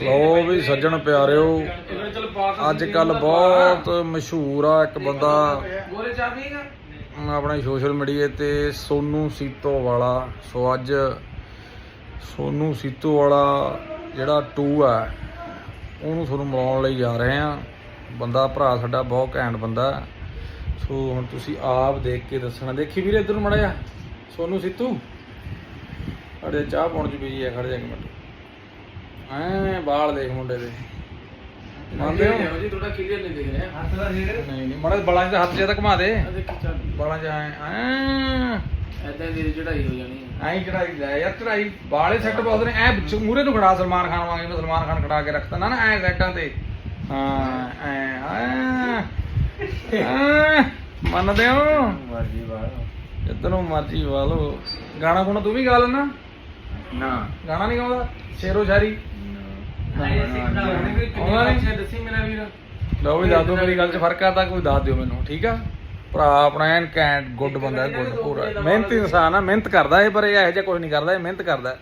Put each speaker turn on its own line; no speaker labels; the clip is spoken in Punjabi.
ਲੋ ਵੀ ਸੱਜਣ ਪਿਆਰਿਓ ਅੱਜ ਕੱਲ ਬਹੁਤ ਮਸ਼ਹੂਰ ਆ ਇੱਕ ਬੰਦਾ। ਆਪਣੇ ਸੋਸ਼ਲ ਮੀਡੀਆ ਤੇ ਸੋਨੂ ਸੀਤੋ ਵਾਲਾ ਸੋ ਅੱਜ ਸੋਨੂ ਸੀਤੋ ਵਾਲਾ ਜਿਹੜਾ 2 ਆ, ਉਹਨੂੰ ਤੁਹਾਨੂੰ ਮਿਲਾਉਣ ਲਈ ਜਾ ਰਹੇ ਆ। ਬੰਦਾ, ਭਰਾ ਸਾਡਾ ਬਹੁਤ ਘੈਂਟ ਬੰਦਾ। ਸੋ ਹੁਣ ਤੁਸੀਂ ਆਪ ਦੇਖ ਕੇ ਦੱਸਣਾ। ਦੇਖੀ ਵੀਰੇ ਇਧਰ ਨੂੰ ਮੜਾ ਜਾ ਸੋਨੂ ਸੀਤੂ ਅੜੇ ਚਾਹ ਪਾਉਣ ਚ ਬੀਜੀ ਆ, ਖੜ ਜਾ ਇੱਕ ਮਿੰਟ। ਐ ਬਾਲ ਦੇਖ ਮੁੰਡੇ ਦੇ। ਮੰਨਦੇ ਹੋ?
ਜੀ ਥੋੜਾ ਕਲੀਅਰ ਨਹੀਂ ਦਿਖ ਰਿਹਾ। ਹੱਥ ਦਾ ਨੇੜੇ
ਨਹੀਂ ਨਹੀਂ ਮੜਾ ਬਾਲਾਂ 'ਚ ਹੱਥ ਜ਼ਿਆਦਾ ਘੁਮਾ ਦੇ। ਬਾਲਾਂ 'ਚ ਐ ਐ।
ਐਦਾਂ ਦੀ ਚੜਾਈ ਹੋ ਜਾਣੀ
ਐਂ ਚੜਾਈ ਲੈ ਯਾਰ ਚੜਾਈ ਬਾਲੇ ਸੈੱਟ ਬਹੁਤ ਨੇ। ਐ ਮੂਰੇ ਨੂੰ ਖੜਾ ਸਲਮਾਨ ਖਾਨ ਵਾਂਗੇ ਮੈਂ ਸਲਮਾਨ ਖਾਨ ਖੜਾ ਕੇ ਰੱਖਤਾ। ਨਾ ਨਾ ਐ ਸੈੱਟਾਂ ਤੇ। ਹਾਂ ਐ ਐ। ਮੰਨਦੇ ਹੋ?
ਮਰਜ਼ੀ ਬਾਹਰ
ਜਿੱਦਨੋਂ ਮਰਜ਼ੀ ਵਾਲੋ ਗਾਣਾ ਗੁਣਾ ਤੂੰ ਵੀ ਗਾ ਲੈਣਾ
ਨਾ।
ਗਾਣਾ ਨਹੀਂ ਗਾਉਂਦਾ? ਸ਼ੇਰੋ ਸ਼ਾਇਰੀ
ਆਉਂਦਾ ਨਹੀਂ ਦੱਸੀ ਮੇਰਾ ਵੀਰ
ਲਓ ਵੀ ਦੱਸ ਦਿਓ ਮੇਰੀ ਗੱਲ 'ਚ ਫ਼ਰਕ ਆ ਤਾਂ ਕੋਈ ਦੱਸ ਦਿਓ ਮੈਨੂੰ, ਠੀਕ ਆ? ਭਰਾ ਆਪਣਾ ਐਨ ਕੈਂਟ ਗੁੱਡ ਬੰਦਾ, ਗੁੱਡ, ਪੂਰਾ। ਮਿਹਨਤੀ ਇਨਸਾਨ ਆ, ਮਿਹਨਤ ਕਰਦਾ ਇਹ, ਪਰ ਇਹ ਇਹੋ ਜਿਹਾ ਕੁਝ ਨਹੀਂ ਕਰਦਾ, ਇਹ ਮਿਹਨਤ ਕਰਦਾ।